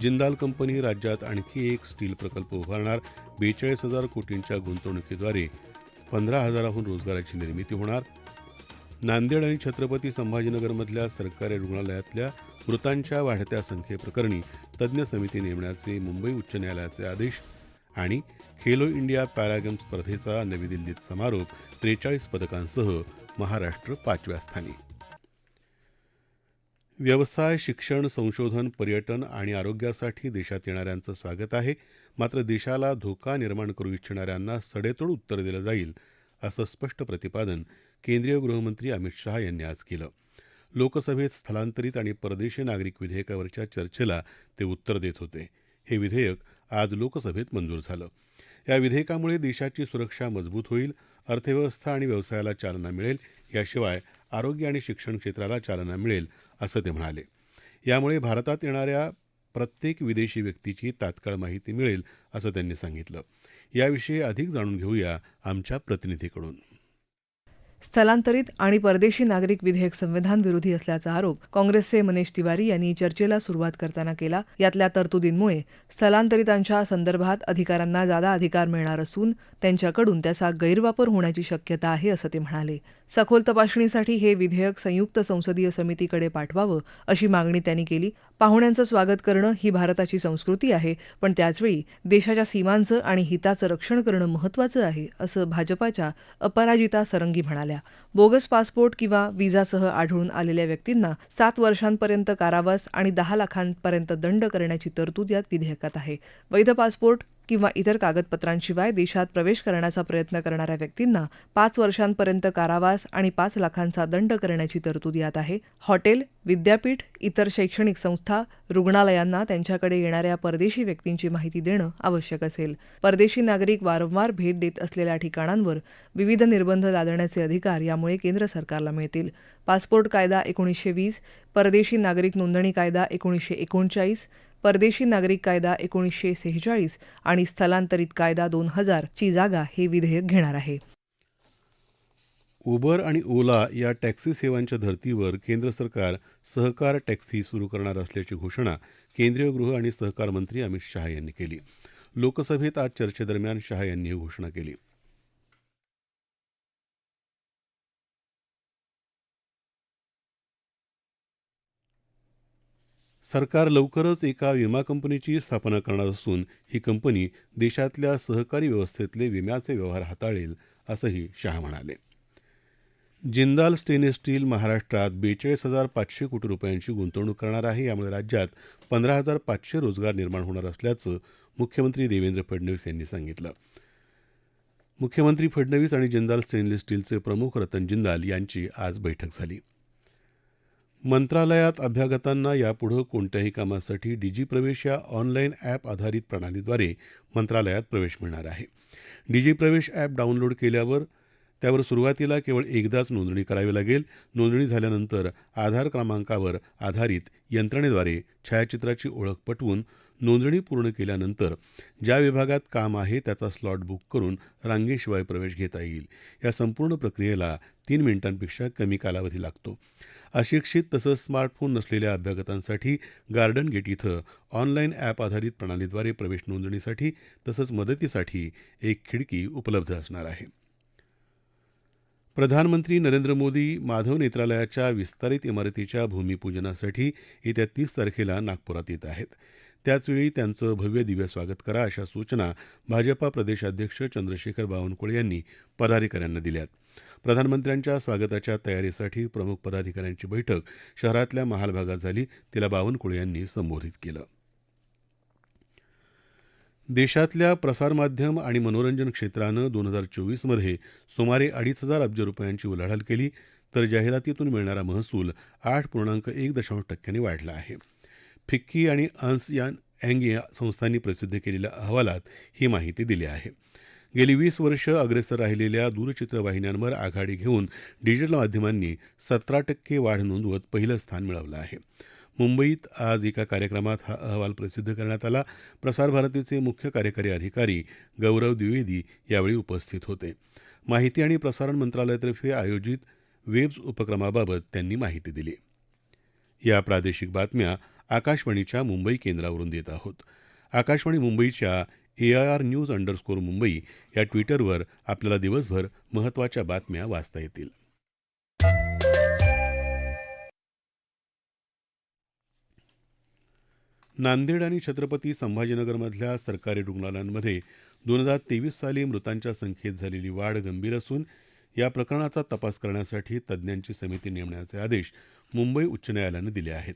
Jindal company राज्यात आणखी एक स्टील प्रकल्प उभारणार. बेचाळीस हजार कोटींच्या गुंतवणुकीद्वारे पंधरा हजाराहून रोजगाराची निर्मिती होणार. नांदेड आणि छत्रपती संभाजीनगरमधल्या सरकारी रुग्णालयातल्या मृतांच्या वाढत्या संख्येप्रकरणी तज्ज्ञ समिती नेमण्याचे मुंबई उच्च न्यायालयाचे आदेश आणि खेलो इंडिया पॅरागेम स्पर्धेचा नवी दिल्लीत समारोप त्रेचाळीस पदकांसह महाराष्ट्र पाचव्या स्थानी. व्यवसाय शिक्षण संशोधन पर्यटन आणि आरोग्यासाठी देशात येणाऱ्यांचं स्वागत आहे. मात्र देशाला धोका निर्माण करू इच्छिणाऱ्यांना सडेतोड उत्तर दिलं जाईल असं स्पष्ट प्रतिपादन केंद्रीय गृहमंत्री अमित शहा यांनी आज केलं. लोकसभेत स्थलांतरित आणि परदेशी नागरिक विधेयकावरच्या चर्चेला ते उत्तर देत होते. हे विधेयक आज लोकसभेत मंजूर झालं. या विधेयकामुळे देशाची सुरक्षा मजबूत होईल अर्थव्यवस्था आणि व्यवसायाला चालना मिळेल याशिवाय आरोग्य आणि शिक्षण क्षेत्राला चालना मिळेल असं ते म्हणाले. यामुळे भारतात येणाऱ्या प्रत्येक विदेशी व्यक्तीची तात्काळ माहिती मिळेल असं त्यांनी सांगितलं. याविषयी अधिक जाणून घेऊया आमच्या प्रतिनिधीकडून. स्थलांतरित आणि परदेशी नागरिक विधेयक संविधान विरोधी असल्याचा आरोप काँग्रेसचे मनीष तिवारी यांनी चर्चेला सुरुवात करताना केला. यातल्या तरतुदींमुळे स्थलांतरितांच्या संदर्भात अधिकाऱ्यांना जादा अधिकार मिळणार असून त्यांच्याकडून त्याचा गैरवापर होण्याची शक्यता आहे असं ते म्हणाले. सखोल तपासणीसाठी हे विधेयक संयुक्त संसदीय समितीकडे पाठवावं अशी मागणी त्यांनी केली. पाहुण्यांचं स्वागत करणं ही भारताची संस्कृती आहे पण त्याचवेळी देशाच्या सीमांचं आणि हिताचं रक्षण करणं महत्त्वाचं आहे असं भाजपाच्या अपराजिता सरंगी म्हणाल्या. बोगस पासपोर्ट किंवा विजासह आढळून आलेल्या व्यक्तींना सात वर्षांपर्यंत कारावास आणि दहा लाखांपर्यंत दंड करण्याची तरतूद यात विधेयकात आहे. वैध पासपोर्ट किंवा इतर कागदपत्रांशिवाय देशात प्रवेश करण्याचा प्रयत्न करणाऱ्या व्यक्तींना पाच वर्षांपर्यंत कारावास आणि पाच लाखांचा दंड करण्याची तरतूद यात आहे. हॉटेल विद्यापीठ इतर शैक्षणिक संस्था रुग्णालयांना त्यांच्याकडे येणाऱ्या परदेशी व्यक्तींची माहिती देणं आवश्यक असेल. परदेशी नागरिक वारंवार भेट देत असलेल्या ठिकाणांवर विविध निर्बंध लादण्याचे अधिकार यामुळे केंद्र सरकारला मिळतील. पासपोर्ट कायदा एकोणीसशे वीस परदेशी नागरिक नोंदणी कायदा एकोणीसशे एकोणचाळीस परदेशी नागरिक कायदा एकोणीसशे सेहेचाळीस आणि स्थलांतरित कायदा दोन हजार ची जागा हे विधेयक घेणार आहे. उबर आणि ओला या टॅक्सी सेवांच्या धर्तीवर केंद्र सरकार सहकार टॅक्सी सुरू करणार असल्याची घोषणा केंद्रीय गृह आणि सहकार मंत्री अमित शहा यांनी केली. लोकसभेत आज चर्चेदरम्यान शहा यांनी ही घोषणा केली. सरकार लवकरच एका विमा कंपनीची स्थापना करणार असून ही कंपनी देशातल्या सहकारी व्यवस्थेतले विम्याचे व्यवहार हाताळेल असंही शहा म्हणाले. जिंदाल स्टेनलेस स्टील महाराष्ट्रात बेचाळीस हजार पाचशे कोटी रुपयांची गुंतवणूक करणार आहे. यामुळे राज्यात पंधरा हजार पाचशे रोजगार निर्माण होणार असल्याचं मुख्यमंत्री देवेंद्र फडणवीस यांनी सांगितलं. मुख्यमंत्री फडणवीस आणि जिंदाल स्टेनलेस स्टीलचे प्रमुख रतन जिंदाल यांची आज बैठक झाली. मंत्रालयात अभ्यागतांना यापुढं कोणत्याही कामासाठी डिजी प्रवेश या ऑनलाईन ॲप आधारित प्रणालीद्वारे मंत्रालयात प्रवेश मिळणार आहे. डिजी प्रवेश ॲप डाउनलोड केल्यावर त्यावर सुरुवातीला केवळ एकदाच नोंदणी करावी लागेल. नोंदणी झाल्यानंतर आधार क्रमांकावर आधारित यंत्रणेद्वारे छायाचित्राची ओळख पटवून नोंदणी पूर्ण केल्यानंतर ज्या विभागात काम आहे त्याचा स्लॉट बुक करून रांगेशिवाय प्रवेश घेता येईल. या संपूर्ण प्रक्रियेला तीन मिनिटांपेक्षा कमी कालावधी लागतो. अशिक्षित तसंच स्मार्टफोन नसलेल्या अभ्यागतांसाठी गार्डन गेट इथं ऑनलाईन ॲप आधारित प्रणालीद्वारे प्रवेश नोंदणीसाठी तसंच मदतीसाठी एक खिडकी उपलब्ध असणार आहे. प्रधानमंत्री नरेंद्र मोदी माधव नेत्रालयाच्या विस्तारित इमारतीच्या भूमिपूजनासाठी येत्या तीस तारखेला नागपुरात येत आहेत. त्याचवेळी त्यांचं भव्य दिव्य स्वागत करा अशा सूचना भाजपा प्रदेशाध्यक्ष चंद्रशेखर बावनकुळे यांनी पदाधिकाऱ्यांना दिल्यात. प्रधानमंत्र्यांच्या स्वागताच्या तयारीसाठी प्रमुख पदाधिकाऱ्यांची बैठक शहरातल्या महाल भागात झाली तिला बावनकुळे यांनी संबोधित केलं. देशातल्या प्रसारमाध्यम आणि मनोरंजन क्षेत्रानं दोन हजार चोवीसमध्ये सुमारे अडीच हजार अब्ज रुपयांची उलाढाल केली तर जाहिरातीतून मिळणारा महसूल आठ पूर्णांक एक दशांश टक्क्यांनी वाढला आहे. फिक्की आणि अन्स या अँग या संस्थांनी प्रसिद्ध केलेल्या अहवालात ही माहिती दिली आहे. गेली वीस वर्ष अग्रेसर राहिलेल्या दूरचित्रवाहिन्यांवर आघाडी घेऊन डिजिटल माध्यमांनी सतरा टक्के वाढ नोंदवत पहिलं स्थान मिळवलं आहे. मुंबईत आज एका कार्यक्रमात हा अहवाल प्रसिद्ध करण्यात आला. प्रसारभारतीचे मुख्य कार्यकारी अधिकारी गौरव द्विवेदी यावेळी उपस्थित होते. माहिती आणि प्रसारण मंत्रालयातर्फे आयोजित वेब्स उपक्रमाबाबत त्यांनी माहिती दिली. या प्रादेशिक बातम्या आकाशवाणीच्या मुंबई केंद्रावरून देत आहोत. आकाशवाणी मुंबईच्या A I R news underscore Mumbai या ट्विटरवर आपल्याला दिवसभर महत्त्वाच्या बातम्या वाचता येतील. नांदेड आणि छत्रपती संभाजीनगरमधल्या सरकारी रुग्णालयांमध्ये दोन हजार तेवीस साली मृतांच्या संख्येत झालेली वाढ गंभीर असून या प्रकरणाचा तपास करण्यासाठी तज्ज्ञांची समिती नेमण्याचे आदेश मुंबई उच्च न्यायालयानं दिले आहेत.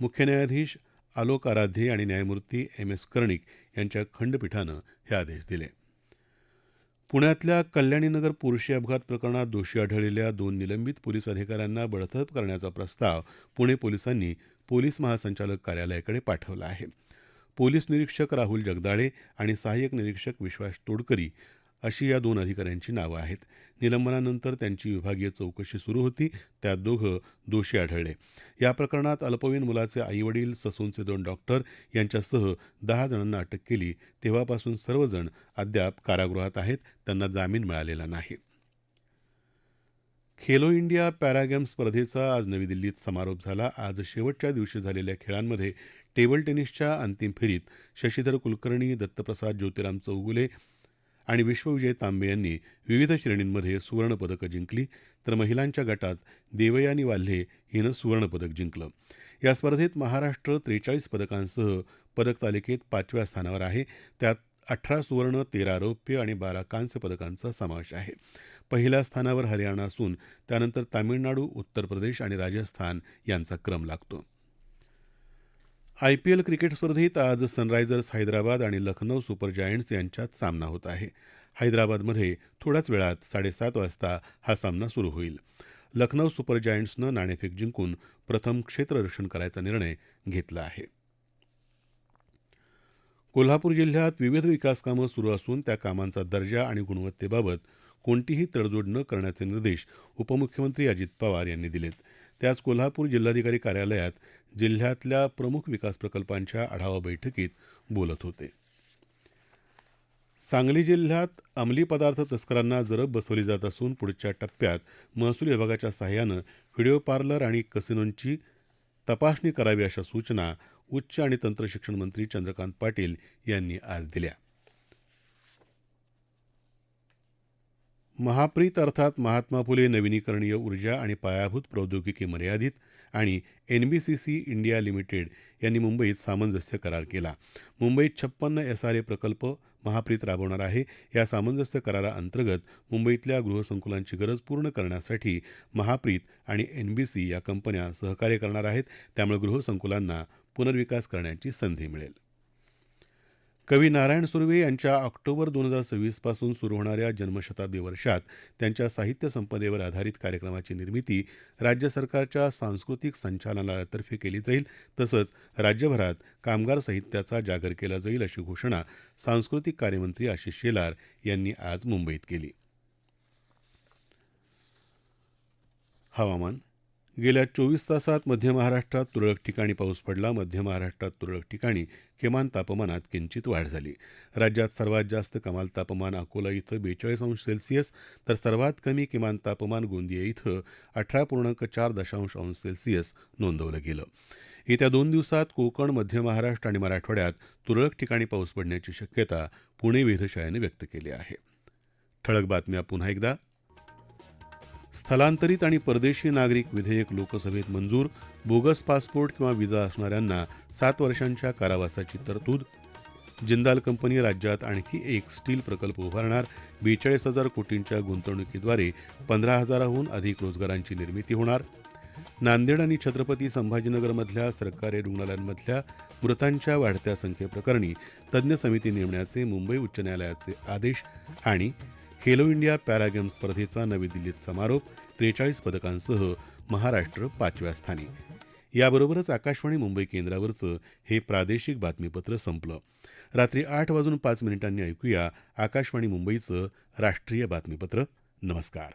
मुख्य न्यायाधीश आलोक आराध्ये आणि न्यायमूर्ती एम एस कर्णिक यांच्या खंडपीठानं हे आदेश दिले. पुण्यातल्या कल्याणीनगर पुरुषी अपघात प्रकरणात दोषी आढळलेल्या दोन निलंबित पोलीस अधिकाऱ्यांना बडतर्फ करण्याचा प्रस्ताव पुणे पोलिसांनी पोलीस महासंचालक कार्यालयाकडे पाठवला आहे. पोलीस निरीक्षक राहुल जगदाळे आणि सहाय्यक निरीक्षक विश्वास तोडकरी अशी या दोन अधिकाऱ्यांची नावं आहेत. निलंबनानंतर त्यांची विभागीय चौकशी सुरू होती. त्यात दोघं दोषी आढळले. या प्रकरणात अल्पवयीन मुलाचे आईवडील ससूनचे दोन डॉक्टर यांच्यासह दहा जणांना अटक केली. तेव्हापासून सर्वजण अद्याप कारागृहात आहेत. त्यांना जामीन मिळालेला नाही. खेलो इंडिया पॅरागेम स्पर्धेचा आज नवी दिल्लीत समारोप झाला. आज शेवटच्या दिवशी झालेल्या खेळांमध्ये टेबल टेनिसच्या अंतिम फेरीत शशीधर कुलकर्णी दत्तप्रसाद ज्योतिराम चौगुले आणि विश्वविजय तांबे यांनी विविध श्रेणींमध्ये सुवर्णपदकं जिंकली. तर महिलांच्या गटात देवयानी वाल्हे हिनं सुवर्णपदक जिंकलं. या स्पर्धेत महाराष्ट्र त्रेचाळीस पदकांसह पदक तालिकेत पाचव्या स्थानावर आहे. त्यात अठरा सुवर्ण तेरा रौप्य आणि बारा कांस्य पदकांचा समावेश आहे. पहिल्या स्थानावर हरियाणा असून त्यानंतर तामिळनाडू उत्तर प्रदेश आणि राजस्थान यांचा क्रम लागतो. आय पी एल क्रिकेट स्पर्धेत आज सनरायझर्स हैदराबाद आणि लखनौ सुपर जायंट्स यांच्यात सामना होत आहे. हैदराबादमध्ये थोड्याच वेळात साडेसात वाजता हा सामना सुरू होईल. लखनौ सुपर जायंट्सनं नाणेफेक जिंकून प्रथम क्षेत्ररक्षण करायचा निर्णय घेतला आहे. कोल्हापूर जिल्ह्यात विविध विकास कामं सुरू असून त्या कामांचा दर्जा आणि गुणवत्तेबाबत कोणतीही तडजोड न करण्याचे निर्देश उपमुख्यमंत्री अजित पवार यांनी दिलेत. ते आज कोल्हापूर जिल्हाधिकारी कार्यालयात जिल्ह्यातल्या प्रमुख विकास प्रकल्पांच्या आढावा बैठकीत बोलत होते. सांगली जिल्ह्यात अंमली पदार्थ तस्करांना जरब बसवली जात असून पुढच्या टप्प्यात महसूल विभागाच्या सहाय्यानं व्हिडिओ पार्लर आणि कसिनोंची तपासणी करावी अशा सूचना उच्च आणि तंत्रशिक्षण मंत्री चंद्रकांत पाटील यांनी आज दिल्या. महाप्रीत अर्थात महात्मा फुले नवीनीकरणीय ऊर्जा आणि पायाभूत प्रौद्योगिकी मर्यादित आणि N B C C India limited यांनी मुंबईत सामंजस्य करार केला. मुंबईत छप्पन्न एस आर ए प्रकल्प महाप्रीत राबवणार आहे. या सामंजस्य कराराअंतर्गत मुंबईतल्या गृहसंकुलांची गरज पूर्ण करण्यासाठी महाप्रीत आणि एन बी सी या कंपन्या सहकार्य करणार आहेत. त्यामुळे गृहसंकुलांना पुनर्विकास करण्याची संधी मिळेल. कवी नारायण सुर्वे यांच्या ऑक्टोबर दोन हजार सव्वीसपासून सुरू होणाऱ्या जन्मशताब्दी वर्षात त्यांच्या साहित्य संपदेवर आधारित कार्यक्रमाची निर्मिती राज्य सरकारच्या सांस्कृतिक संचालनालयातर्फे केली जाईल. तसंच राज्यभरात कामगार साहित्याचा जागर केला जाईल अशी घोषणा सांस्कृतिक कार्यमंत्री आशिष शेलार यांनी आज मुंबईत केली. हवामान गेल्या चोवीस तासात मध्य महाराष्ट्रात तुरळक ठिकाणी पाऊस पडला. मध्य महाराष्ट्रात तुरळक ठिकाणी किमान तापमानात किंचित वाढ झाली. राज्यात सर्वात जास्त कमाल तापमान अकोला इथं बेचाळीस अंश सेल्सिअस तर सर्वात कमी किमान तापमान गोंदिया इथं अठरा पूर्णांक चार दशांश अंश सेल्सिअस नोंदवलं गेलं. येत्या दोन दिवसात कोकण मध्य महाराष्ट्र आणि मराठवाड्यात तुरळक ठिकाणी पाऊस पडण्याची शक्यता पुणे वेधशाळेनं व्यक्त केली आहे. ठळक बातम्या पुन्हा एकदा. स्थलांतरित आणि परदेशी नागरिक विधेयक लोकसभेत मंजूर बोगस पासपोर्ट किंवा विजा असणाऱ्यांना सात वर्षांच्या कारावासाची तरतूद. जिंदाल कंपनी राज्यात आणखी एक स्टील प्रकल्प उभारणार. बेचाळीस हजार कोटींच्या गुंतवणुकीद्वारे पंधरा हजाराहून अधिक रोजगारांची निर्मिती होणार. नांदेड आणि छत्रपती संभाजीनगरमधल्या सरकारी रुग्णालयांमधल्या मृतांच्या वाढत्या संख्येप्रकरणी तज्ज्ञ समिती नेमण्याचे मुंबई उच्च न्यायालयाचे आदेश आणि खेलो इंडिया पॅरागेम स्पर्धेचा नवी दिल्लीत समारोप त्रेचाळीस पदकांसह महाराष्ट्र पाचव्या स्थानी. याबरोबरच आकाशवाणी मुंबई केंद्रावरचं हे प्रादेशिक बातमीपत्र संपलं. रात्री आठ वाजून पाच मिनिटांनी ऐकूया आकाशवाणी मुंबईचं राष्ट्रीय बातमीपत्र. नमस्कार.